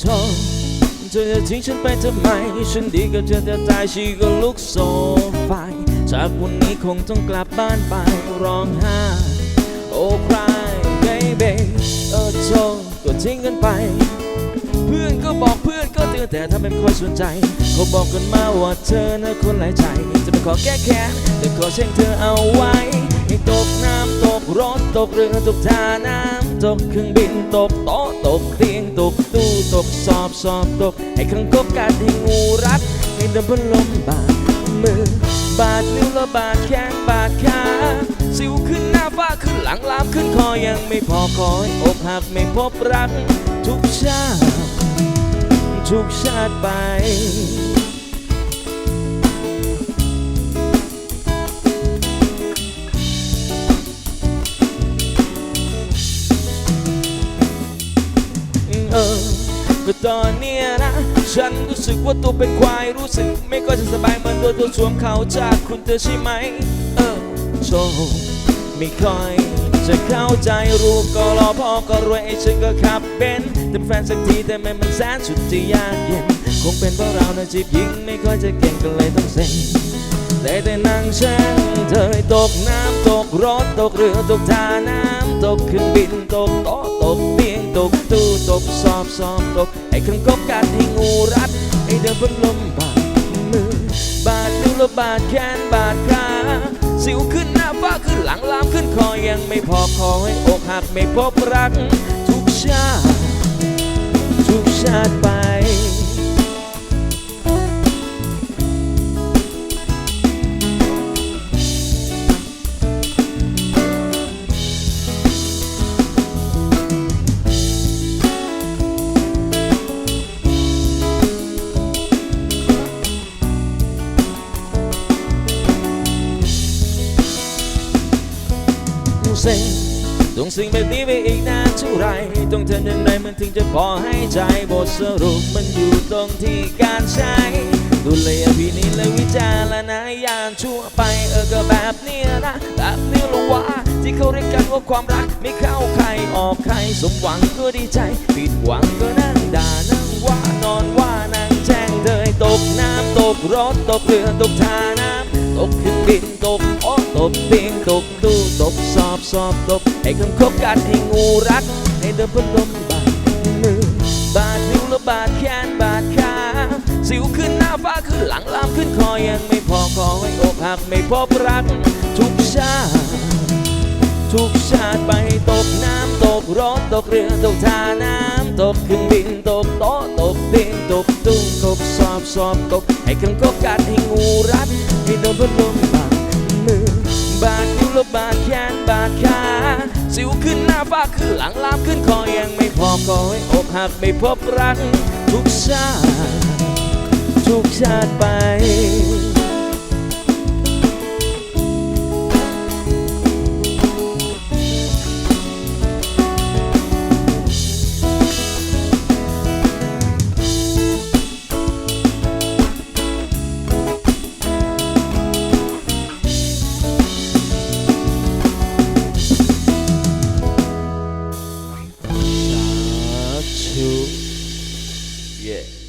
เธอเธอจะทิ้งฉันไปทำไม ฉันดีกับเธอแต่ตายชีก็ลุกโซไฟจากวันนี้คงต้องกลับบ้านไปร้องไห้โอ้ cry baby เออเธอก็ทิ้งกันไป เพื่อนก็บอกเพื่อนก็เตือนแต่ถ้าไม่ค่อยสนใจ เขาบอกกันมาว่าเธอนะคนหลายใจ จะไม่ขอแก้แค้นแต่ขอเช่งเธอเอาไว้ให้ตกน้ำ รถตกเรือตกท่าน้ำตกเครื่องบินตกโต๊ะตกเตียงตกตู้ตกสอบสอบตกให้ขังกบกัดให้งูรัดให้เดินพัดลมบาดมือบาดนิ้วและบาดแข้งบาดขาสิวขึ้นหน้าฟ้าขึ้นหลังลามขึ้นคอยังไม่พอคอยอกหักไม่พบรักทุกชาติทุกชาติไป เออก็ตอนเนี้ยนะ ฉันรู้สึกว่าตัวเป็นควายรู้สึก ไม่ค่อยจะสบายเหมือนตัวตัวสวมเขาจากคุณเธอใช่ไหม เออโชว์ไม่ค่อยจะเข้าใจรูปก็รอพ่อก็รวยไอ้ฉันก็ขับเบนเป็นแฟนสักทีแต่ไม่มันแสนสุดจะยากเย็น คงเป็นเพราะเรานะจีบหญิงไม่ค่อยจะเก่งก็เลยต้องเซ็ง ได้แต่นั่งแช่งเธอตกน้ำตกรถตกเรือตกท่าน้ำตกเครื่องบินตกโต๊ะตกเตียงตกตู้ตกสอบสอบตกไอ้เครื่องกบกัดให้งูรัดไอ้เดินบนลมบาดมือบาดนิ้วและบาดแขนบาดขาสิวขึ้นหน้าฟ้าขึ้นหลังลามขึ้นคอยังไม่พอคอให้อกหักไม่พบรัก ทุกชาติทุกชาติไป เซ็งต้องสิ่งแบบนี้ไปอีกนานเท่าไรต้องทำอย่างไรมันถึงจะพอให้ใจบทสรุปมันอยู่ตรงที่การใช้ดูเลยอภินิจและวิจารณญาณชั่วไปเออก็แบบนี้นะแบบนี้ละวะที่เขาเรียกกันว่าความรักไม่เข้าใครออกใครสมหวังก็ดีใจผิดหวังก็นั่งด่านั่งว่านอนว่านั่งแจ้งเธอตกน้ำตกรถตกเรือตกท่าน้ำตกเครื่องบินตกอ้ ตกเตียงตกตู้ตกสอบสอบตกให้คำคบกัดให้งูรัดให้เดินพัดลมบาดมือบาดนิ้วและบาดแขนบาดขาสิวขึ้นหน้าฟ้าขึ้นหลังลามขึ้นคอยังไม่พอคอให้อกหักไม่พบรัก ทุกชาติทุกชาติไปตกน้ำตกรถตกเรือตกท่าน้ำตกเครื่องบินตกโต๊ะตกเตียงตกตู้ตกสอบสอบตกให้คังคบกัดให้งูรัดให้โดนพัดลมบ บาดนิ้วและบาดแขนบาดขาสิวขึ้นหน้าฟ้าขึ้นหลังลามขึ้นคอยังไม่พอคอยอกหักไม่พบรักทุกชาติทุกชาติไป yeah